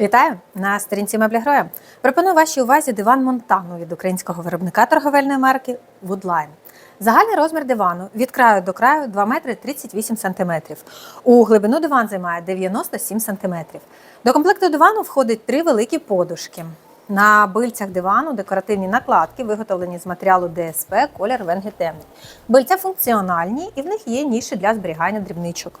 Вітаю на сторінці меблі Гроя. Пропоную вашій увазі диван Монтану від українського виробника торговельної марки Woodline. Загальний розмір дивану від краю до краю 2 метри 38 сантиметрів. У глибину диван займає 97 сантиметрів. До комплекту дивану входить три великі подушки. На бильцях дивану декоративні накладки, виготовлені з матеріалу ДСП, колір венги темний. Бильця функціональні і в них є ніші для зберігання дрібничок.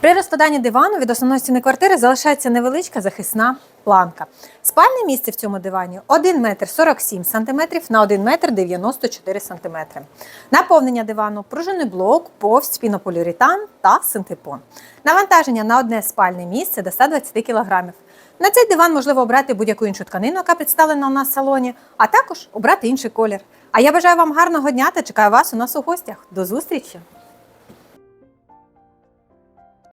При розкладанні дивану від основної стіни квартири залишається невеличка захисна планка. Спальне місце в цьому дивані 1 метр 47 см на 1 метр 94 см. Наповнення дивану пружинний блок, повсть, пінополіуретан та синтепон. Навантаження на одне спальне місце до 120 кг. На цей диван можливо обрати будь-яку іншу тканину, яка представлена у нас в салоні, а також обрати інший колір. А я бажаю вам гарного дня та чекаю вас у нас у гостях. До зустрічі!